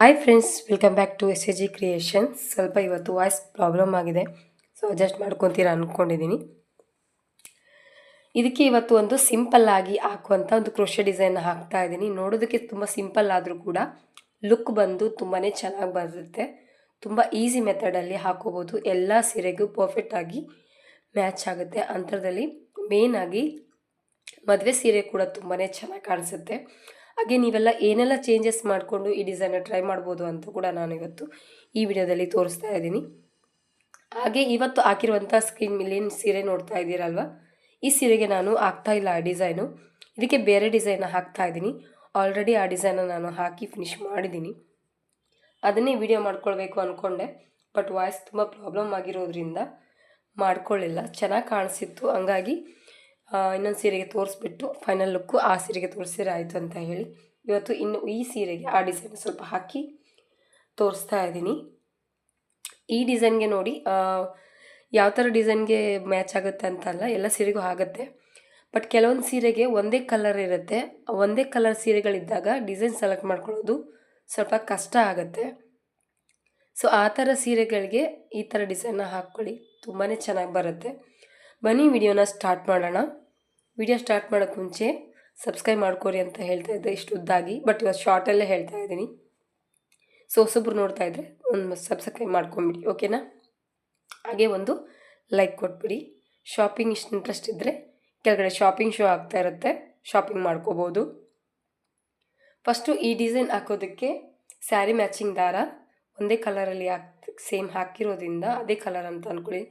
Hi friends welcome back to S A G creations ಸ್ವಲ್ಪ ಇವತ್ತು voice problem ಆಗಿದೆ. So adjust ಮಾಡ್ಕೊತೀರಾ ಅಂದ್ಕೊಂಡಿದ್ದೀನಿ ಇದಕ್ಕೆ ಇವತ್ತು ಒಂದು ಸಿಂಪಲ್ ಆಗಿ ಹಾಕುವಂಥ ಒಂದು ಕ್ರೋಶೆ ಡಿಸೈನ್ ಹಾಕ್ತಾ ಇದ್ದೀನಿ ನೋಡೋದಕ್ಕೆ ತುಂಬ ಸಿಂಪಲ್ ಆದರೂ ಕೂಡ ಲುಕ್ ಬಂದು ತುಂಬಾ ಚೆನ್ನಾಗಿ ಬರುತ್ತೆ. ತುಂಬ ಈಸಿ ಮೆಥಡಲ್ಲಿ ಹಾಕೋಬೋದು. ಎಲ್ಲ ಸೀರೆಗೂ ಪರ್ಫೆಕ್ಟಾಗಿ ಮ್ಯಾಚ್ ಆಗುತ್ತೆ. ಅಂಥದ್ರಲ್ಲಿ ಮೇಯ್ನಾಗಿ ಮದುವೆ ಸೀರೆ ಕೂಡ ತುಂಬಾ ಚೆನ್ನಾಗಿ ಕಾಣಿಸುತ್ತೆ. ಹಾಗೆ ನೀವೆಲ್ಲ ಏನೆಲ್ಲ ಚೇಂಜಸ್ ಮಾಡಿಕೊಂಡು ಈ ಡಿಸೈನ ಟ್ರೈ ಮಾಡ್ಬೋದು ಅಂತ ಕೂಡ ನಾನು ಇವತ್ತು ಈ ವಿಡಿಯೋದಲ್ಲಿ ತೋರಿಸ್ತಾ ಇದ್ದೀನಿ. ಹಾಗೆ ಇವತ್ತು ಹಾಕಿರುವಂಥ ಸ್ಕ್ರೀನ್ ಮಿಲಿಯನ್ ಸೀರೆ ನೋಡ್ತಾ ಇದ್ದೀರಲ್ವ? ಈ ಸೀರೆಗೆ ನಾನು ಹಾಕ್ತಾ ಇಲ್ಲ ಆ ಡಿಸೈನು ಇದಕ್ಕೆ ಬೇರೆ ಡಿಸೈನ ಹಾಕ್ತಾ ಇದ್ದೀನಿ. ಆಲ್ರೆಡಿ ಆ ಡಿಸೈನ ನಾನು ಹಾಕಿ ಫಿನಿಶ್ ಮಾಡಿದ್ದೀನಿ. ಅದನ್ನೇ ವಿಡಿಯೋ ಮಾಡ್ಕೊಳ್ಬೇಕು ಅಂದ್ಕೊಂಡೆ ಬಟ್ ವಾಯ್ಸ್ ತುಂಬ ಪ್ರಾಬ್ಲಮ್ ಆಗಿರೋದ್ರಿಂದ ಮಾಡ್ಕೊಳ್ಳಿಲ್ಲ ಚೆನ್ನಾಗಿ ಕಾಣಿಸಿತ್ತು. ಹಂಗಾಗಿ ಇನ್ನೊಂದು ಸೀರೆಗೆ ತೋರಿಸ್ಬಿಟ್ಟು ಫೈನಲ್ ಲುಕ್ಕು ಆ ಸೀರೆಗೆ ತೋರಿಸಿದ್ರೆ ಆಯಿತು ಅಂತ ಹೇಳಿ. ಇವತ್ತು ಇನ್ನು ಈ ಸೀರೆಗೆ ಆ ಡಿಸೈನ್ ಸ್ವಲ್ಪ ಹಾಕಿ ತೋರಿಸ್ತಾ ಇದ್ದೀನಿ. ಈ ಡಿಸೈನ್ಗೆ ನೋಡಿ ಯಾವ ಥರ ಡಿಸೈನ್ಗೆ ಮ್ಯಾಚ್ ಆಗುತ್ತೆ ಅಂತಲ್ಲ ಎಲ್ಲ ಸೀರೆಗೂ ಆಗುತ್ತೆ. ಬಟ್ ಕೆಲವೊಂದು ಸೀರೆಗೆ ಒಂದೇ ಕಲರ್ ಇರುತ್ತೆ. ಒಂದೇ ಕಲರ್ ಸೀರೆಗಳಿದ್ದಾಗ ಡಿಸೈನ್ ಸೆಲೆಕ್ಟ್ ಮಾಡ್ಕೊಳ್ಳೋದು ಸ್ವಲ್ಪ ಕಷ್ಟ ಆಗುತ್ತೆ. ಸೊ ಆ ಥರ ಸೀರೆಗಳಿಗೆ ಈ ಥರ ಡಿಸೈನ್ನ ಹಾಕ್ಕೊಳ್ಳಿ. ತುಂಬಾ ಚೆನ್ನಾಗಿ ಬರುತ್ತೆ. ಬನ್ನಿ, ವಿಡಿಯೋನ ಸ್ಟಾರ್ಟ್ ಮಾಡೋಣ. ವಿಡಿಯೋ ಸ್ಟಾರ್ಟ್ ಮಾಡೋಕ್ಕೆ ಮುಂಚೆ ಸಬ್ಸ್ಕ್ರೈಬ್ ಮಾಡ್ಕೊರಿ ಅಂತ ಹೇಳ್ತಾ ಇದ್ದೆ ಇಷ್ಟು ಉದ್ದಾಗಿ ಬಟ್ ಇವತ್ತು ಶಾರ್ಟಲ್ಲೇ ಹೇಳ್ತಾ ಇದ್ದೀನಿ. ಸೊ ಹೊಸೊಬ್ರು ನೋಡ್ತಾ ಇದ್ದರೆ ಒಂದು ಸಬ್ಸ್ಕ್ರೈಬ್ ಮಾಡ್ಕೊಂಬಿಡಿ ಓಕೆನಾ ಹಾಗೆ ಒಂದು ಲೈಕ್ ಕೊಟ್ಬಿಡಿ. ಶಾಪಿಂಗ್ ಇಷ್ಟು ಇಂಟ್ರೆಸ್ಟ್ ಇದ್ದರೆ ಕೆಳಗಡೆ ಶಾಪಿಂಗ್ ಶೋ ಆಗ್ತಾ ಇರುತ್ತೆ ಶಾಪಿಂಗ್ ಮಾಡ್ಕೋಬೋದು. ಫಸ್ಟು ಈ ಡಿಸೈನ್ ಹಾಕೋದಕ್ಕೆ ಸ್ಯಾರಿ ಮ್ಯಾಚಿಂಗ್ ದಾರ ಒಂದೇ ಕಲರಲ್ಲಿ ಹಾಕ್ ಸೇಮ್ ಹಾಕಿರೋದ್ರಿಂದ ಅದೇ ಕಲರ್ ಅಂತ ಅಂದ್ಕೊಳ್ಳಿ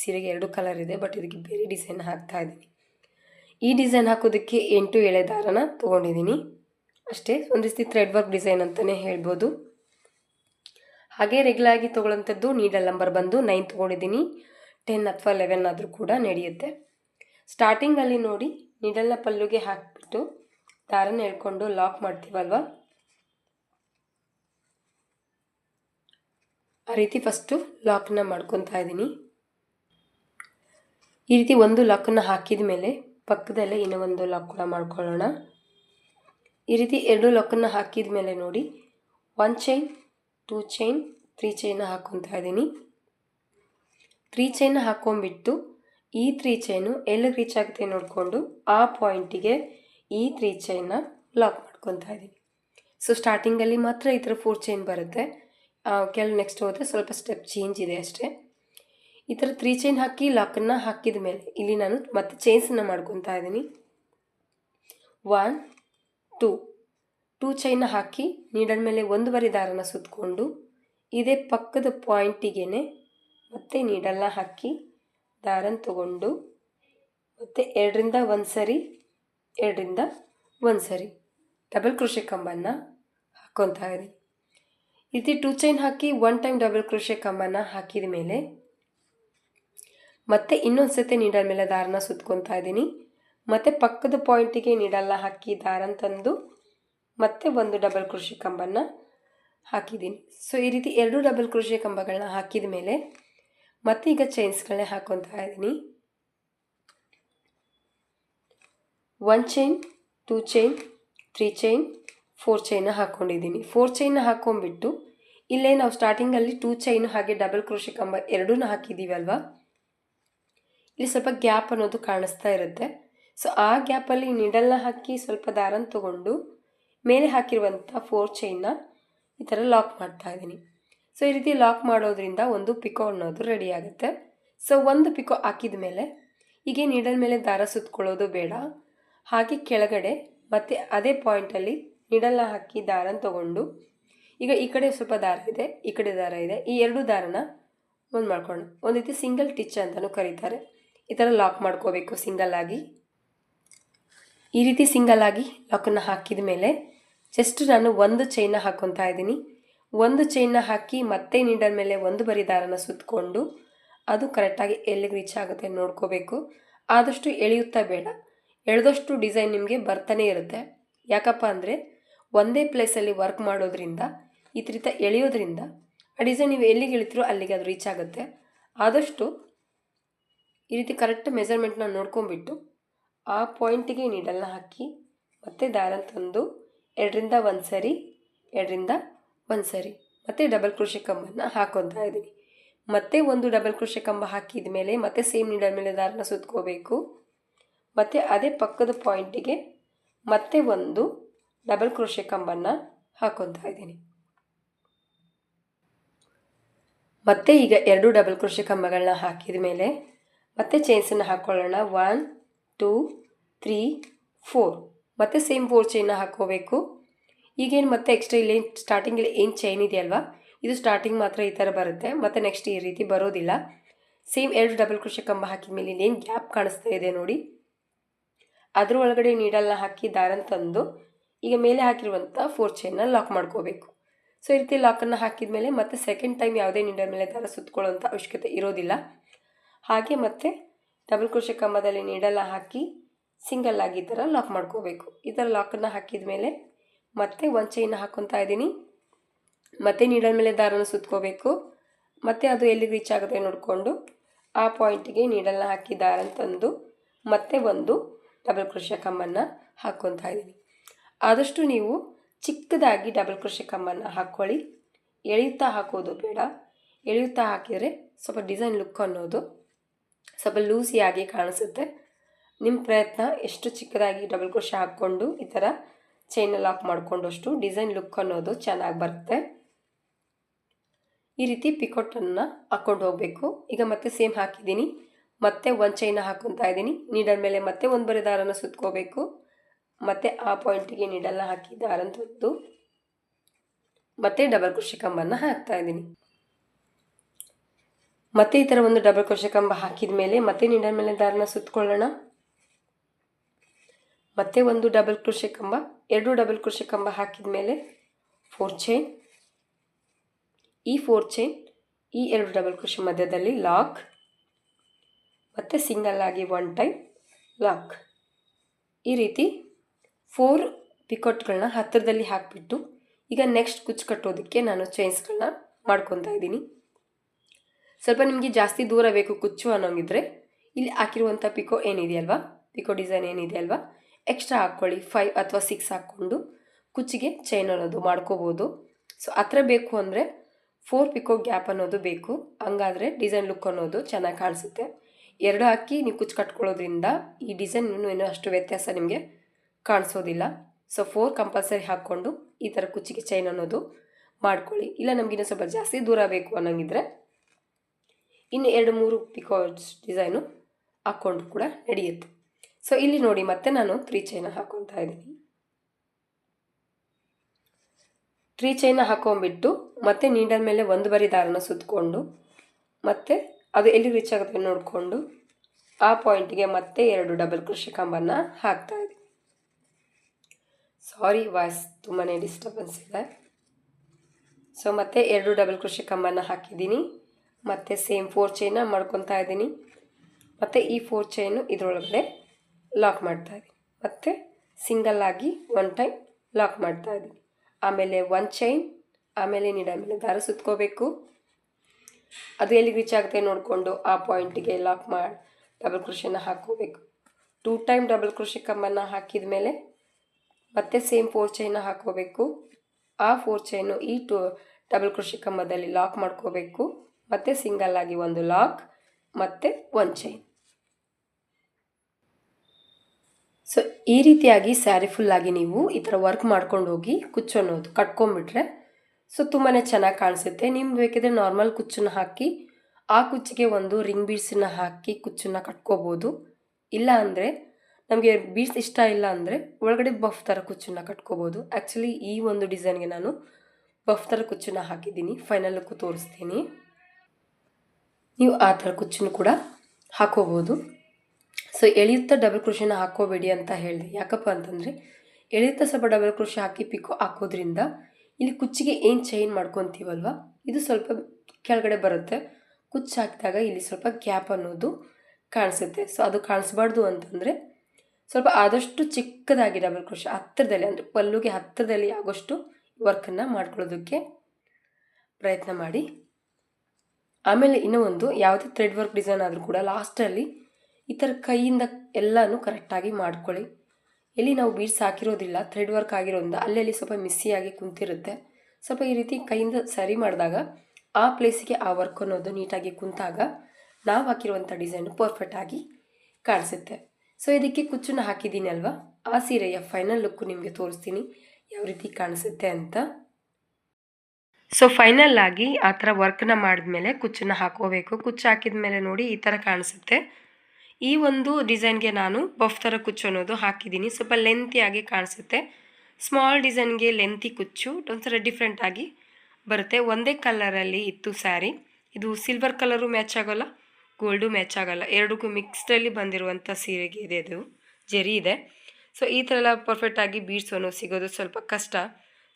ಸೀರೆಗೆ ಎರಡು ಕಲರ್ ಇದೆ ಬಟ್ ಇದಕ್ಕೆ ಬೇರೆ ಡಿಸೈನ್ ಹಾಕ್ತಾ ಇದ್ದೀನಿ. ಈ ಡಿಸೈನ್ ಹಾಕೋದಕ್ಕೆ ಎಂಟು ಎಳೆ ದಾರನ ತೊಗೊಂಡಿದ್ದೀನಿ. ಅಷ್ಟೇ, ಒಂದು ರೀತಿ ಥ್ರೆಡ್ ವರ್ಕ್ ಡಿಸೈನ್ ಅಂತಲೇ ಹೇಳ್ಬೋದು. ಹಾಗೆ ರೆಗ್ಯುಲಾಗಿ ತೊಗೊಳ್ಳೋಂಥದ್ದು ನೀಡಲ್ ನಂಬರ್ ಬಂದು ನೈನ್ ತೊಗೊಂಡಿದ್ದೀನಿ. ಟೆನ್ ಅಥವಾ ಲೆವೆನ್ ಆದರೂ ಕೂಡ ನಡೆಯುತ್ತೆ. ಸ್ಟಾರ್ಟಿಂಗಲ್ಲಿ ನೋಡಿ ನೀಡಲ್ನ ಪಲ್ಲುಗೆ ಹಾಕಿಬಿಟ್ಟು ದಾರನ ಎಳ್ಕೊಂಡು ಲಾಕ್ ಮಾಡ್ತೀವಲ್ವ? ಆ ರೀತಿ ಫಸ್ಟು ಲಾಕ್ನ ಮಾಡ್ಕೊತಾ ಇದ್ದೀನಿ. ಈ ರೀತಿ ಒಂದು ಲಾಕನ್ನು ಹಾಕಿದ ಮೇಲೆ ಪಕ್ಕದಲ್ಲೇ ಇನ್ನೂ ಒಂದು ಲಾಕ್ ಕೂಡ ಮಾಡ್ಕೊಳ್ಳೋಣ. ಈ ರೀತಿ ಎರಡು ಲಾಕನ್ನು ಹಾಕಿದ ಮೇಲೆ ನೋಡಿ, one chain, two chain, three chain ಹಾಕ್ಕೊತಾ ಇದ್ದೀನಿ. ತ್ರೀ ಚೈನ್ ಹಾಕೊಂಡ್ಬಿಟ್ಟು ಈ ತ್ರೀ ಚೈನು ಎಲ್ಲಿಗೆ ರೀಚ್ ಆಗುತ್ತೆ ನೋಡಿಕೊಂಡು ಆ ಪಾಯಿಂಟಿಗೆ ಈ ತ್ರೀ ಚೈನ್ನ ಲಾಕ್ ಮಾಡ್ಕೊತಾ ಇದ್ದೀನಿ. ಸೊ, ಸ್ಟಾರ್ಟಿಂಗಲ್ಲಿ ಮಾತ್ರ ಈ ಥರ ಫೋರ್ ಚೈನ್ ಬರುತ್ತೆ. ಕೆಲ ನೆಕ್ಸ್ಟ್ ಹೋದರೆ ಸ್ವಲ್ಪ ಸ್ಟೆಪ್ ಚೇಂಜ್ ಇದೆ ಅಷ್ಟೇ. ಈ ಥರ ತ್ರೀ ಚೈನ್ ಹಾಕಿ ಲಾಕನ್ನು ಹಾಕಿದ ಮೇಲೆ ಇಲ್ಲಿ ನಾನು ಮತ್ತೆ ಚೈನ್ಸನ್ನು ಮಾಡ್ಕೊತಾ ಇದ್ದೀನಿ. ಒನ್ ಟೂ ಟೂ ಚೈನ ಹಾಕಿ ನೀಡಲ್ ಮೇಲೆ ಒಂದೂವರೆ ದಾರನ ಸುತ್ತಕೊಂಡು ಇದೇ ಪಕ್ಕದ ಪಾಯಿಂಟಿಗೆ ಮತ್ತೆ ನೀಡಲ್ನ ಹಾಕಿ ದಾರನ ತಗೊಂಡು ಮತ್ತು ಎರಡರಿಂದ ಒಂದು ಸರಿ, ಎರಡರಿಂದ ಒಂದು ಸರಿ ಡಬಲ್ ಕ್ರೋಶೆ ಕಂಬನ್ನು ಹಾಕ್ಕೊತಾ ಇದ್ದೀನಿ. ರೀತಿ ಟೂ ಚೈನ್ ಹಾಕಿ ಒನ್ ಟೈಮ್ ಡಬಲ್ ಕ್ರೋಶೆ ಕಂಬನ ಹಾಕಿದ ಮೇಲೆ ಮತ್ತೆ ಇನ್ನೊಂದು ಸತಿ ನೀಡಲ್ ಮೇಲೆ ದಾರನ ಸುತ್ಕೊತಾ ಇದ್ದೀನಿ. ಮತ್ತು ಪಕ್ಕದ ಪಾಯಿಂಟಿಗೆ ನೀಡಲ್ನ ಹಾಕಿ ದಾರನ ತಂದು ಮತ್ತೆ ಒಂದು ಡಬಲ್ ಕೃಷಿ ಕಂಬನ್ನು ಹಾಕಿದ್ದೀನಿ. ಸೊ ಈ ರೀತಿ ಎರಡು ಡಬಲ್ ಕೃಷಿ ಕಂಬಗಳನ್ನ ಹಾಕಿದ ಮೇಲೆ ಮತ್ತೆ ಈಗ ಚೈನ್ಸ್ಗಳನ್ನೇ ಹಾಕೊತಾ ಇದ್ದೀನಿ. One chain two chain three chain four chain ಹಾಕ್ಕೊಂಡಿದ್ದೀನಿ ಫೋರ್ ಚೈನ್ ಹಾಕ್ಕೊಂಬಿಟ್ಟು ಇಲ್ಲೇ ನಾವು ಸ್ಟಾರ್ಟಿಂಗಲ್ಲಿ ಟೂ ಚೈನು ಹಾಗೆ ಡಬಲ್ ಕೃಷಿ ಕಂಬ ಎರಡೂ ಹಾಕಿದ್ದೀವಿ ಅಲ್ವಾ ಇಲ್ಲಿ ಸ್ವಲ್ಪ ಗ್ಯಾಪ್ ಅನ್ನೋದು ಕಾಣಿಸ್ತಾ ಇರುತ್ತೆ. ಸೊ ಆ ಗ್ಯಾಪಲ್ಲಿ ನಿಡಲ್ನ ಹಾಕಿ ಸ್ವಲ್ಪ ದಾರನ ತಗೊಂಡು ಮೇಲೆ ಹಾಕಿರುವಂಥ ಫೋರ್ ಚೈನ್ನ ಈ ಥರ ಲಾಕ್ ಮಾಡ್ತಾ ಇದ್ದೀನಿ. ಸೊ ಈ ರೀತಿ ಲಾಕ್ ಮಾಡೋದ್ರಿಂದ ಒಂದು ಪಿಕೋ ಅನ್ನೋದು ರೆಡಿ ಆಗುತ್ತೆ. ಸೊ ಒಂದು ಪಿಕೋ ಹಾಕಿದ ಮೇಲೆ ಹೀಗೆ ನೀಡಲ್ ಮೇಲೆ ದಾರ ಸುತ್ತಕೊಳ್ಳೋದು ಬೇಡ. ಹಾಗೆ ಕೆಳಗಡೆ ಮತ್ತು ಅದೇ ಪಾಯಿಂಟಲ್ಲಿ ನೀಡಲ್ನ ಹಾಕಿ ದಾರನ ತಗೊಂಡು ಈಗ ಈ ಕಡೆ ಸ್ವಲ್ಪ ದಾರ ಇದೆ, ಈ ಕಡೆ ದಾರ ಇದೆ, ಈ ಎರಡು ದಾರನ ಒಂದು ಮಾಡ್ಕೊಂಡು ಒಂದು ರೀತಿ ಸಿಂಗಲ್ ಟಿಚ್ ಅಂತಲೂ ಕರೀತಾರೆ. ಈ ಥರ ಲಾಕ್ ಮಾಡ್ಕೋಬೇಕು ಸಿಂಗಲ್ ಆಗಿ. ಈ ರೀತಿ ಸಿಂಗಲ್ ಆಗಿ ಲಾಕನ್ನು ಹಾಕಿದ ಮೇಲೆ ಜಸ್ಟ್ ನಾನು ಒಂದು ಚೈನ ಹಾಕ್ಕೊತಾ ಇದ್ದೀನಿ. ಒಂದು ಚೈನ್ನ ಹಾಕಿ ಮತ್ತೆ ನೀಡಲ್ ಮೇಲೆ ಒಂದು ಬರಿ ದಾರನ ಸುತ್ತಕೊಂಡು ಅದು ಕರೆಕ್ಟಾಗಿ ಎಲ್ಲಿಗೆ ರೀಚ್ ಆಗುತ್ತೆ ನೋಡ್ಕೋಬೇಕು. ಆದಷ್ಟು ಎಳೆಯುತ್ತಾ ಬೇಡ. ಎಳೆದಷ್ಟು ಡಿಸೈನ್ ನಿಮಗೆ ಬರ್ತಾನೆ ಇರುತ್ತೆ. ಯಾಕಪ್ಪ ಅಂದರೆ ಒಂದೇ ಪ್ಲೇಸಲ್ಲಿ ವರ್ಕ್ ಮಾಡೋದ್ರಿಂದ, ಈ ರೀತಿ ಎಳೆಯೋದ್ರಿಂದ ಆ ಡಿಸೈನ್ ನೀವು ಎಲ್ಲಿಗೆ ಇಳಿತೀರೋ ಅಲ್ಲಿಗೆ ಅದು ರೀಚ್ ಆಗುತ್ತೆ. ಆದಷ್ಟು ಈ ರೀತಿ ಕರೆಕ್ಟ್ ಮೆಸರ್ಮೆಂಟ್ನ ನೋಡ್ಕೊಂಬಿಟ್ಟು ಆ ಪಾಯಿಂಟಿಗೆ ನೀಡಲ್ನ ಹಾಕಿ, ಮತ್ತೆ ದಾರನ ತಂದು ಎರಡರಿಂದ ಒಂದು ಸರಿ, ಎರಡರಿಂದ ಒಂದು ಸರಿ, ಮತ್ತು ಡಬಲ್ ಕೃಷಿ ಕಂಬನ್ನು ಹಾಕೊತಾ ಇದ್ದೀನಿ. ಮತ್ತೆ ಒಂದು ಡಬಲ್ ಕೃಷಿ ಕಂಬ ಹಾಕಿದ ಮೇಲೆ, ಮತ್ತೆ ಸೇಮ್ ನೀಡಲ್ ಮೇಲೆ ದಾರನ ಸುತ್ಕೋಬೇಕು. ಮತ್ತು ಅದೇ ಪಕ್ಕದ ಪಾಯಿಂಟಿಗೆ ಮತ್ತೆ ಒಂದು ಡಬಲ್ ಕೃಷಿ ಕಂಬನ್ನು ಹಾಕೊತಾ ಇದ್ದೀನಿ. ಮತ್ತೆ ಈಗ ಎರಡು ಡಬಲ್ ಕೃಷಿ ಕಂಬಗಳನ್ನ ಹಾಕಿದ ಮೇಲೆ ಮತ್ತೆ ಚೈನ್ಸನ್ನು ಹಾಕ್ಕೊಳ್ಳೋಣ ಒನ್ ಟೂ ತ್ರೀ ಫೋರ್ ಮತ್ತೆ ಸೇಮ್ ಫೋರ್ ಚೈನ್ನ ಹಾಕ್ಕೋಬೇಕು. ಈಗೇನು ಮತ್ತೆ ಎಕ್ಸ್ಟ್ರಾ ಇಲ್ಲಿ ಸ್ಟಾರ್ಟಿಂಗಲ್ಲಿ ಏನು ಚೈನ್ ಇದೆಯಲ್ವಾ ಇದು ಸ್ಟಾರ್ಟಿಂಗ್ ಮಾತ್ರ ಈ ಥರ ಬರುತ್ತೆ. ಮತ್ತು ನೆಕ್ಸ್ಟ್ ಈ ರೀತಿ ಬರೋದಿಲ್ಲ. ಸೇಮ್ ಎರಡು ಡಬಲ್ ಕೃಷಿ ಕಂಬ ಹಾಕಿದ ಮೇಲೆ ಇಲ್ಲೇನು ಗ್ಯಾಪ್ ಕಾಣಿಸ್ತಾ ಇದೆ ನೋಡಿ. ಅದ್ರ ಒಳಗಡೆ ನೀಡಲ್ನ ಹಾಕಿ ದಾರನ ತಂದು ಈಗ ಮೇಲೆ ಹಾಕಿರುವಂಥ ಫೋರ್ ಚೈನ್ನ ಲಾಕ್ ಮಾಡ್ಕೋಬೇಕು. ಸೊ ಈ ರೀತಿ ಲಾಕನ್ನು ಹಾಕಿದ ಮೇಲೆ ಮತ್ತೆ ಸೆಕೆಂಡ್ ಟೈಮ್ ಯಾವುದೇ ನೀಡಲ್ ಮೇಲೆ ದಾರ ಸುತ್ತಕೊಳ್ಳೋಂಥ ಅವಶ್ಯಕತೆ ಇರೋದಿಲ್ಲ. ಹಾಗೆ ಮತ್ತೆ ಡಬಲ್ ಕೃಷಿ ಕಂಬದಲ್ಲಿ ನೀಡಲ್ಲ ಹಾಕಿ ಸಿಂಗಲ್ ಆಗಿ ಈ ಥರ ಲಾಕ್ ಮಾಡ್ಕೋಬೇಕು. ಈ ಥರ ಲಾಕನ್ನು ಹಾಕಿದ ಮೇಲೆ ಮತ್ತೆ ಒಂದು ಚೈನ್ ಹಾಕ್ಕೊತಾ ಇದ್ದೀನಿ. ಮತ್ತೆ ನೀಡಲ್ ಮೇಲೆ ದಾರನ ಸುತ್ಕೋಬೇಕು. ಮತ್ತೆ ಅದು ಎಲ್ಲಿಗೆ ರೀಚ್ ಆಗುತ್ತೆ ನೋಡಿಕೊಂಡು ಆ ಪಾಯಿಂಟ್ಗೆ ನೀಡಲ್ನ ಹಾಕಿ ದಾರನ ತಂದು ಮತ್ತೆ ಒಂದು ಡಬಲ್ ಕೃಷಿ ಕಮ್ಮನ್ನು ಹಾಕ್ಕೊತಾ ಇದ್ದೀನಿ. ಆದಷ್ಟು ನೀವು ಚಿಕ್ಕದಾಗಿ ಡಬಲ್ ಕೃಷಿ ಕಮ್ಮನ್ನು ಹಾಕ್ಕೊಳ್ಳಿ ಎಳೆಯುತ್ತಾ ಹಾಕೋದು ಬೇಡ. ಎಳೆಯುತ್ತಾ ಹಾಕಿದರೆ ಸ್ವಲ್ಪ ಡಿಸೈನ್ ಲುಕ್ ಅನ್ನೋದು ಸ್ವಲ್ಪ ಲೂಸಿಯಾಗಿ ಕಾಣಿಸುತ್ತೆ. ನಿಮ್ಮ ಪ್ರಯತ್ನ ಎಷ್ಟು ಚಿಕ್ಕದಾಗಿ ಡಬಲ್ ಕ್ರೋಶ ಹಾಕ್ಕೊಂಡು ಈ ಥರ ಚೈನ ಲಾಕ್ ಮಾಡಿಕೊಂಡಷ್ಟು ಡಿಸೈನ್ ಲುಕ್ ಅನ್ನೋದು ಚೆನ್ನಾಗಿ ಬರುತ್ತೆ. ಈ ರೀತಿ ಪಿಕೋಟನ್ನು ಹಾಕ್ಕೊಂಡು ಹೋಗಬೇಕು. ಈಗ ಮತ್ತೆ ಸೇಮ್ ಹಾಕಿದ್ದೀನಿ. ಮತ್ತೆ ಒಂದು ಚೈನ ಹಾಕೊತಾ ಇದ್ದೀನಿ. ನೀಡಲ್ ಮೇಲೆ ಮತ್ತೆ ಒಂದು ಬರೀ ದಾರನ ಸುತ್ಕೋಬೇಕು. ಮತ್ತೆ ಆ ಪಾಯಿಂಟಿಗೆ ನೀಡಲ್ನ ಹಾಕಿ ದಾರನ ತಂದು ಮತ್ತೆ ಡಬಲ್ ಕೃಷಿ ಕಂಬನ್ನು ಹಾಕ್ತಾ ಇದ್ದೀನಿ. ಮತ್ತೆ ಈ ಥರ ಒಂದು ಡಬಲ್ ಕೃಷಿ ಕಂಬ ಹಾಕಿದ ಮೇಲೆ ಮತ್ತೆ ನಿಂಡರ್ ಮೇಲೆ ದಾರನ ಸುತ್ತಕೊಳ್ಳೋಣ ಮತ್ತೆ ಒಂದು ಡಬಲ್ ಕೃಷಿ ಕಂಬ, ಎರಡು ಡಬಲ್ ಕೃಷಿ ಕಂಬ ಹಾಕಿದ ಮೇಲೆ ಫೋರ್ ಚೈನ್ ಈ ಫೋರ್ ಚೈನ್ ಈ ಎರಡು ಡಬಲ್ ಕೃಷಿ ಮಧ್ಯದಲ್ಲಿ ಲಾಕ್ ಮತ್ತು ಸಿಂಗಲ್ ಆಗಿ ಒನ್ ಟೈಮ್ ಲಾಕ್ ಈ ರೀತಿ ಫೋರ್ ಪಿಕೋಟ್ಗಳನ್ನ ಹತ್ತಿರದಲ್ಲಿ ಹಾಕಿಬಿಟ್ಟು ಈಗ ನೆಕ್ಸ್ಟ್ ಕುಚ್ಚು ಕಟ್ಟೋದಕ್ಕೆ ನಾನು ಚೈನ್ಸ್ಗಳನ್ನ ಮಾಡ್ಕೊತಾ ಇದ್ದೀನಿ. ಸ್ವಲ್ಪ ನಿಮಗೆ ಜಾಸ್ತಿ ದೂರ ಬೇಕು ಕುಚ್ಚು ಅನ್ನೋಂಗಿದ್ರೆ, ಇಲ್ಲಿ ಹಾಕಿರುವಂಥ ಪಿಕೋ ಏನಿದೆಯಲ್ವಾ ಪಿಕೋ ಡಿಸೈನ್ ಏನಿದೆ ಅಲ್ವಾ? ಎಕ್ಸ್ಟ್ರಾ ಹಾಕ್ಕೊಳ್ಳಿ ಫೈವ್ ಅಥವಾ ಸಿಕ್ಸ್ ಹಾಕ್ಕೊಂಡು ಕುಚ್ಚಿಗೆ ಚೈನ್ ಅನ್ನೋದು ಮಾಡ್ಕೋಬೋದು. ಸೊ ಹತ್ರ ಬೇಕು ಅಂದರೆ ಫೋರ್ ಪಿಕೋ ಗ್ಯಾಪ್ ಅನ್ನೋದು ಬೇಕು. ಹಂಗಾದರೆ ಡಿಸೈನ್ ಲುಕ್ ಅನ್ನೋದು ಚೆನ್ನಾಗಿ ಕಾಣಿಸುತ್ತೆ. ಎರಡು ಹಾಕಿ ನೀವು ಕುಚ್ಚು ಕಟ್ಕೊಳ್ಳೋದ್ರಿಂದ ಈ ಡಿಸೈನ್ ಇನ್ನೂ ಅಷ್ಟು ವ್ಯತ್ಯಾಸ ನಿಮಗೆ ಕಾಣಿಸೋದಿಲ್ಲ. ಸೊ ಫೋರ್ ಕಂಪಲ್ಸರಿ ಹಾಕ್ಕೊಂಡು ಈ ಥರ ಕುಚ್ಚಿಗೆ ಚೈನ್ ಅನ್ನೋದು ಮಾಡ್ಕೊಳ್ಳಿ. ಇಲ್ಲ ನಮಗಿನ್ನೂ ಸ್ವಲ್ಪ ಜಾಸ್ತಿ ದೂರ ಬೇಕು ಅನ್ನೋಂಗಿದ್ರೆ ಇನ್ನು ಎರಡು ಮೂರು ಪಿಕೋಸ್ ಡಿಸೈನು ಹಾಕ್ಕೊಂಡು ಕೂಡ ನಡೆಯುತ್ತೆ. ಸೊ ಇಲ್ಲಿ ನೋಡಿ ಮತ್ತೆ ನಾನು ತ್ರೀ ಚೈನ ಹಾಕೊತಾ ಇದ್ದೀನಿ. ತ್ರೀ ಚೈನ ಹಾಕೊಂಡ್ಬಿಟ್ಟು ಮತ್ತೆ ನೀಡಲ್ ಮೇಲೆ ಒಂದು ಬರಿ ದಾರನ ಸುತ್ತಕೊಂಡು ಮತ್ತೆ ಅದು ಎಲ್ಲಿ ರೀಚ್ ಆಗುತ್ತೆ ನೋಡಿಕೊಂಡು ಆ ಪಾಯಿಂಟ್ಗೆ ಮತ್ತೆ ಎರಡು ಡಬಲ್ ಕೃಷಿ ಕಂಬನ ಹಾಕ್ತಾ ಇದ್ದೀನಿ. ಸಾರಿ ವಾಯ್ಸ್ ತುಂಬಾ ಡಿಸ್ಟರ್ಬೆನ್ಸ್ ಇದೆ. ಸೊ ಮತ್ತೆ ಎರಡು ಡಬಲ್ ಕೃಷಿ ಕಂಬನ ಹಾಕಿದ್ದೀನಿ. ಮತ್ತು ಸೇಮ್ ಫೋರ್ ಚೈನ ಮಾಡ್ಕೊತಾ ಇದ್ದೀನಿ. ಮತ್ತು ಈ ಫೋರ್ ಚೈನು ಇದರೊಳಗಡೆ ಲಾಕ್ ಮಾಡ್ತಾ ಇದ್ದೀನಿ. ಮತ್ತು ಸಿಂಗಲ್ ಆಗಿ ಒನ್ ಟೈಮ್ ಲಾಕ್ ಮಾಡ್ತಾ ಇದ್ದೀನಿ. ಆಮೇಲೆ ಒನ್ ಚೈನ್ ಆಮೇಲೆ ಮೇಲೆ ದಾರ ಸುತ್ಕೋಬೇಕು. ಅದು ಎಲ್ಲಿಗೆ ರೀಚ್ ಆಗುತ್ತೆ ನೋಡಿಕೊಂಡು ಆ ಪಾಯಿಂಟಿಗೆ ಲಾಕ್ ಮಾಡಿ ಡಬಲ್ ಕೃಷಿನ ಹಾಕೋಬೇಕು ಟೂ ಟೈಮ್ ಡಬಲ್ ಕೃಷಿ ಕಂಬನ ಹಾಕಿದ ಮೇಲೆ ಮತ್ತೆ ಸೇಮ್ ಫೋರ್ ಚೈನ ಹಾಕೋಬೇಕು ಆ ಫೋರ್ ಚೈನು ಈ ಟು ಡಬಲ್ ಕೃಷಿ ಕಂಬದಲ್ಲಿ ಲಾಕ್ ಮಾಡ್ಕೋಬೇಕು. ಮತ್ತು ಸಿಂಗಲ್ ಆಗಿ ಒಂದು ಲಾಕ್ ಮತ್ತು ಒಂದು ಚೈನ್ ಸೊ ಈ ರೀತಿಯಾಗಿ ಸ್ಯಾರಿ ಫುಲ್ಲಾಗಿ ನೀವು ಈ ಥರ ವರ್ಕ್ ಮಾಡ್ಕೊಂಡು ಹೋಗಿ ಕುಚ್ಚು ಅನ್ನೋದು ಕಟ್ಕೊಂಡ್ಬಿಟ್ರೆ ಸೊ ತುಂಬಾ ಚೆನ್ನಾಗಿ ಕಾಣಿಸುತ್ತೆ. ನಿಮ್ಗೆ ಬೇಕಿದ್ರೆ ನಾರ್ಮಲ್ ಕುಚ್ಚನ್ನು ಹಾಕಿ, ಆ ಕುಚ್ಚಿಗೆ ಒಂದು ರಿಂಗ್ ಬೀಡ್ಸನ್ನ ಹಾಕಿ ಕುಚ್ಚನ್ನು ಕಟ್ಕೋಬೋದು. ಇಲ್ಲ ಅಂದರೆ ನಮಗೆ ಬೀಡ್ಸ್ ಇಷ್ಟ ಇಲ್ಲ ಅಂದರೆ ಒಳಗಡೆ ಬಫ್ ಥರ ಕುಚ್ಚನ್ನು ಕಟ್ಕೋಬೋದು. ಆ್ಯಕ್ಚುಲಿ ಈ ಒಂದು ಡಿಸೈನ್ಗೆ ನಾನು ಬಫ್ ಥರ ಕುಚ್ಚನ್ನು ಹಾಕಿದ್ದೀನಿ. ಫೈನಲ್ ಲುಕ್ಕು ತೋರಿಸ್ತೀನಿ. ನೀವು ಆ ಥರ ಕುಚ್ಚನ್ನು ಕೂಡ ಹಾಕೋಬೋದು. ಸೊ ಎಳೆಯುತ್ತಾ ಡಬಲ್ ಕೃಷಿನ ಹಾಕೋಬೇಡಿ ಅಂತ ಹೇಳಿದೆ. ಯಾಕಪ್ಪ ಅಂತಂದರೆ, ಎಳೆಯುತ್ತಾ ಸ್ವಲ್ಪ ಡಬಲ್ ಕೃಷಿ ಹಾಕಿ ಪಿಕೋ ಹಾಕೋದ್ರಿಂದ ಇಲ್ಲಿ ಕುಚ್ಚಿಗೆ ಏನು ಚೈನ್ ಮಾಡ್ಕೊತೀವಲ್ವ? ಇದು ಸ್ವಲ್ಪ ಕೆಳಗಡೆ ಬರುತ್ತೆ. ಕುಚ್ಚು ಹಾಕಿದಾಗ ಇಲ್ಲಿ ಸ್ವಲ್ಪ ಗ್ಯಾಪ್ ಅನ್ನೋದು ಕಾಣಿಸುತ್ತೆ. ಸೊ ಅದು ಕಾಣಿಸ್ಬಾರ್ದು ಅಂತಂದರೆ, ಸ್ವಲ್ಪ ಆದಷ್ಟು ಚಿಕ್ಕದಾಗಿ ಡಬಲ್ ಕೃಷಿ ಹತ್ತಿರದಲ್ಲಿ ಅಂದರೆ ಪಲ್ಲುಗೆ ಹತ್ತಿರದಲ್ಲಿ ಆಗೋಷ್ಟು ವರ್ಕನ್ನು ಮಾಡ್ಕೊಳ್ಳೋದಕ್ಕೆ ಪ್ರಯತ್ನ ಮಾಡಿ. ಆಮೇಲೆ ಇನ್ನೂ ಒಂದು ಯಾವುದೇ ಥ್ರೆಡ್ ವರ್ಕ್ ಡಿಸೈನ್ ಆದರೂ ಕೂಡ ಲಾಸ್ಟಲ್ಲಿ ಈ ಥರ ಕೈಯಿಂದ ಎಲ್ಲನೂ ಕರೆಕ್ಟಾಗಿ ಮಾಡ್ಕೊಳ್ಳಿ. ಎಲ್ಲಿ ನಾವು ಬೀಡ್ಸ್ ಹಾಕಿರೋದಿಲ್ಲ ಥ್ರೆಡ್ ವರ್ಕ್ ಆಗಿರೋದ್ರಿಂದ ಅಲ್ಲಲ್ಲಿ ಸ್ವಲ್ಪ ಮಿಸ್ಸಿಯಾಗಿ ಕುಂತಿರುತ್ತೆ. ಸ್ವಲ್ಪ ಈ ರೀತಿ ಕೈಯಿಂದ ಸರಿ ಮಾಡಿದಾಗ ಆ ಪ್ಲೇಸಿಗೆ ಆ ವರ್ಕ್ ಅನ್ನೋದು ನೀಟಾಗಿ ಕುಂತಾಗ ನಾವು ಹಾಕಿರುವಂಥ ಡಿಸೈನು ಪರ್ಫೆಕ್ಟಾಗಿ ಕಾಣಿಸುತ್ತೆ. ಸೊ ಇದಕ್ಕೆ ಕುಚ್ಚನ್ನು ಹಾಕಿದ್ದೀನಿ ಅಲ್ವಾ ಆ ಸೀರೆಯ ಫೈನಲ್ ಲುಕ್ಕು ನಿಮಗೆ ತೋರಿಸ್ತೀನಿ. ಯಾವ ರೀತಿ ಕಾಣಿಸುತ್ತೆ ಅಂತ. ಸೊ ಫೈನಲ್ ಆಗಿ ಆ ಥರ ವರ್ಕ್ನ ಮಾಡಿದ್ಮೇಲೆ ಕುಚ್ಚನ್ನು ಹಾಕೋಬೇಕು ಕುಚ್ಚು ಹಾಕಿದ ಮೇಲೆ ನೋಡಿ ಈ ಥರ ಕಾಣಿಸುತ್ತೆ. ಈ ಒಂದು ಡಿಸೈನ್ಗೆ ನಾನು ಬಫ್ ಥರ ಕುಚ್ಚು ಅನ್ನೋದು ಹಾಕಿದ್ದೀನಿ. ಸ್ವಲ್ಪ ಲೆಂತಿಯಾಗಿ ಕಾಣಿಸುತ್ತೆ. ಸ್ಮಾಲ್ ಡಿಸೈನ್ಗೆ ಲೆಂತಿ ಕುಚ್ಚು, ಒಂಥರ ಡಿಫ್ರೆಂಟಾಗಿ ಬರುತ್ತೆ. ಒಂದೇ ಕಲರಲ್ಲಿ ಇತ್ತು ಸ್ಯಾರಿ ಇದು ಸಿಲ್ವರ್ ಕಲರು ಮ್ಯಾಚ್ ಆಗೋಲ್ಲ ಗೋಲ್ಡು ಮ್ಯಾಚ್ ಆಗೋಲ್ಲ. ಎರಡಕ್ಕೂ ಮಿಕ್ಸ್ಡಲ್ಲಿ ಬಂದಿರುವಂಥ ಸೀರೆಗೆ ಇದೆ ಅದು. ಜರಿ ಇದೆ. ಸೊ ಈ ಥರ ಎಲ್ಲ ಪರ್ಫೆಕ್ಟಾಗಿ ಬೀಡ್ಸ್ ಸಿಗೋದು ಸ್ವಲ್ಪ ಕಷ್ಟ.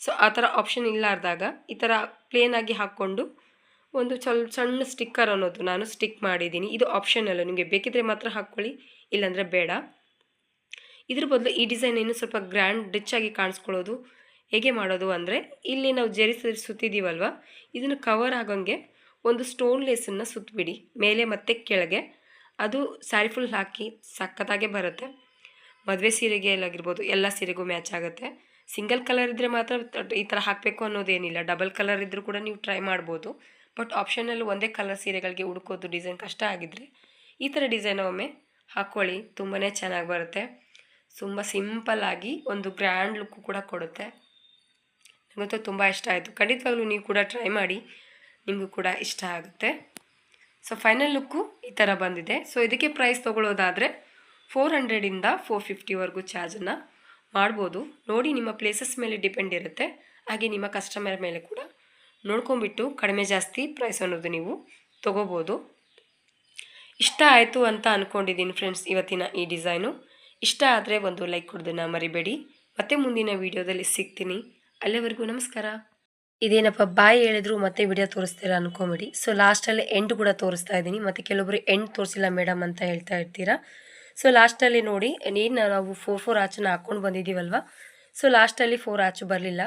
ಸೊ ಆ ಥರ ಆಪ್ಷನ್ ಇಲ್ಲಾರ್ದಾಗ ಈ ಥರ ಪ್ಲೇನಾಗಿ ಹಾಕ್ಕೊಂಡು ಒಂದು ಸ್ವಲ್ಪ ಸಣ್ಣ ಸ್ಟಿಕ್ಕರ್ ಅನ್ನೋದು ನಾನು ಸ್ಟಿಕ್ ಮಾಡಿದ್ದೀನಿ. ಇದು ಆಪ್ಷನಲ್ಲ ನಿಮಗೆ ಬೇಕಿದ್ರೆ ಮಾತ್ರ ಹಾಕ್ಕೊಳ್ಳಿ, ಇಲ್ಲಾಂದರೆ ಬೇಡ. ಇದ್ರ ಬದಲು ಈ ಡಿಸೈನ್ ಏನು ಸ್ವಲ್ಪ ಗ್ರ್ಯಾಂಡ್ ರಿಚ್ ಆಗಿ ಕಾಣಿಸ್ಕೊಳ್ಳೋದು. ಹೇಗೆ ಮಾಡೋದು ಅಂದರೆ, ಇಲ್ಲಿ ನಾವು ಜರಿ ಸುತ್ತಿದ್ದೀವಲ್ವ ಇದನ್ನು ಕವರ್ ಆಗೋಂಗೆ ಒಂದು ಸ್ಟೋನ್ ಲೇಸನ್ನು ಸುತ್ತಬಿಡಿ ಮೇಲೆ ಮತ್ತೆ ಕೆಳಗೆ. ಅದು ಸ್ಯಾರಿ ಫುಲ್ ಹಾಕಿ ಸಖತ್ತಾಗೆ ಬರುತ್ತೆ. ಮದುವೆ ಸೀರೆಗೆ ಆಗಿರ್ಬೋದು, ಎಲ್ಲ ಸೀರೆಗೂ ಮ್ಯಾಚ್ ಆಗುತ್ತೆ. ಸಿಂಗಲ್ ಕಲರ್ ಇದ್ದರೆ ಮಾತ್ರ ಈ ಥರ ಹಾಕಬೇಕು ಅನ್ನೋದೇನಿಲ್ಲ. ಡಬಲ್ ಕಲರ್ ಇದ್ದರೂ ಕೂಡ ನೀವು ಟ್ರೈ ಮಾಡ್ಬೋದು. ಬಟ್ ಆಪ್ಷನಲ್ಲಿ ಒಂದೇ ಕಲರ್ ಸೀರೆಗಳಿಗೆ ಹುಡುಕೋದು ಡಿಸೈನ್ ಕಷ್ಟ ಆಗಿದ್ದರೆ ಈ ಥರ ಡಿಸೈನ್ ಒಮ್ಮೆ ಹಾಕ್ಕೊಳ್ಳಿ ತುಂಬಾ ಚೆನ್ನಾಗಿ ಬರುತ್ತೆ. ತುಂಬ ಸಿಂಪಲ್ಲಾಗಿ ಒಂದು ಗ್ರ್ಯಾಂಡ್ ಲುಕ್ ಕೂಡ ಕೊಡುತ್ತೆ. ನನಗಂತೂ ತುಂಬ ಇಷ್ಟ ಆಯಿತು. ಖಂಡಿತವಾಗ್ಲೂ ನೀವು ಕೂಡ ಟ್ರೈ ಮಾಡಿ. ನಿಮಗೂ ಕೂಡ ಇಷ್ಟ ಆಗುತ್ತೆ. ಸೊ, ಫೈನಲ್ ಲುಕ್ಕು ಈ ಥರ ಬಂದಿದೆ. ಸೊ, ಇದಕ್ಕೆ ಪ್ರೈಸ್ ತೊಗೊಳ್ಳೋದಾದರೆ ಫೋರ್ ಹಂಡ್ರೆಡಿಂದ ಫೋರ್ ಫಿಫ್ಟಿವರೆಗೂ ಚಾರ್ಜನ್ನು ಮಾಡ್ಬೋದು. ನೋಡಿ ನಿಮ್ಮ ಪ್ಲೇಸಸ್ ಮೇಲೆ ಡಿಪೆಂಡ್ ಇರುತ್ತೆ. ಹಾಗೆ ನಿಮ್ಮ ಕಸ್ಟಮರ್ ಮೇಲೆ ಕೂಡ ನೋಡ್ಕೊಂಬಿಟ್ಟು ಕಡಿಮೆ ಜಾಸ್ತಿ ಪ್ರೈಸ್ ಅನ್ನೋದು ನೀವು ತೊಗೋಬೋದು. ಇಷ್ಟ ಆಯಿತು ಅಂತ ಅಂದ್ಕೊಂಡಿದ್ದೀನಿ ಫ್ರೆಂಡ್ಸ್ ಇವತ್ತಿನ ಈ ಡಿಸೈನು ಇಷ್ಟ ಆದರೆ ಒಂದು ಲೈಕ್ ಕೊಡೋದನ್ನು ಮರಿಬೇಡಿ. ಮತ್ತೆ ಮುಂದಿನ ವೀಡಿಯೋದಲ್ಲಿ ಸಿಗ್ತೀನಿ. ಅಲ್ಲಿವರೆಗೂ ನಮಸ್ಕಾರ. ಇದೇನಪ್ಪ ಬಾಯಿ ಹೇಳಿದ್ರು ಮತ್ತೆ ವಿಡಿಯೋ ತೋರಿಸ್ತೀರಾ ಅನ್ಕೊಂಬಿಡಿ. ಸೊ ಲಾಸ್ಟಲ್ಲಿ ಎಂಡ್ ಕೂಡ ತೋರಿಸ್ತಾ ಇದ್ದೀನಿ. ಮತ್ತು ಕೆಲವೊಬ್ಬರು ಎಂಡ್ ತೋರಿಸಿಲ್ಲ ಮೇಡಮ್ ಅಂತ ಹೇಳ್ತಾ ಇರ್ತೀರಾ. ಸೊ ಲಾಸ್ಟಲ್ಲಿ ನೋಡಿ, ನೀನು ನಾವು ಫೋರ್ ಫೋರ್ ಆಚನ್ನ ಹಾಕ್ಕೊಂಡು ಬಂದಿದ್ದೀವಲ್ವ? ಸೊ ಲಾಸ್ಟಲ್ಲಿ ಫೋರ್ ಆಚು ಬರಲಿಲ್ಲ.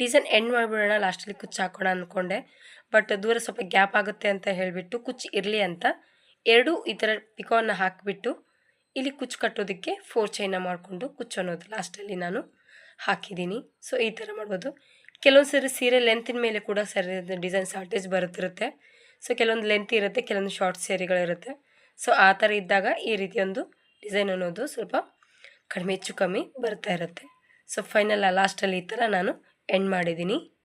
ಡಿಸೈನ್ ಎಂಡ್ ಮಾಡಿಬಿಡೋಣ ಲಾಸ್ಟಲ್ಲಿ ಕುಚ್ಚು ಹಾಕೋಣ ಅಂದ್ಕೊಂಡೆ ಬಟ್ ದೂರ ಸ್ವಲ್ಪ ಗ್ಯಾಪ್ ಆಗುತ್ತೆ ಅಂತ ಹೇಳಿಬಿಟ್ಟು ಕುಚ್ಚು ಇರಲಿ ಅಂತ ಎರಡು ಈ ಥರ ಪಿಕೋನ್ನ ಹಾಕಿಬಿಟ್ಟು ಇಲ್ಲಿ ಕುಚ್ಚು ಕಟ್ಟೋದಕ್ಕೆ ಫೋರ್ ಚೈನ ಮಾಡಿಕೊಂಡು ಕುಚ್ಚು ಅನ್ನೋದು ಲಾಸ್ಟಲ್ಲಿ ನಾನು ಹಾಕಿದ್ದೀನಿ. ಸೊ ಈ ಥರ ಮಾಡ್ಬೋದು. ಕೆಲವೊಂದು ಸರಿ ಸೀರೆ ಲೆಂತಿನ ಮೇಲೆ ಕೂಡ ಸರಿ ಡಿಸೈನ್ ಶಾರ್ಟೇಜ್ ಬರುತ್ತಿರುತ್ತೆ. ಸೊ ಕೆಲವೊಂದು ಲೆಂತ್ ಇರುತ್ತೆ, ಕೆಲವೊಂದು ಶಾರ್ಟ್ ಸೀರೆಗಳಿರುತ್ತೆ. ಸೊ ಆ ಥರ ಇದ್ದಾಗ ಈ ರೀತಿಯೊಂದು ಡಿಸೈನ್ ಅನ್ನೋದು ಸ್ವಲ್ಪ ಕಡಿಮೆ ಹೆಚ್ಚು ಕಮ್ಮಿ ಬರ್ತಾ ಇರುತ್ತೆ. ಸೊ ಫೈನಲ್ ಲಾಸ್ಟಲ್ಲಿ ಈ ಥರ ನಾನು ಎಂಡ್ ಮಾಡಿದ್ದೀನಿ.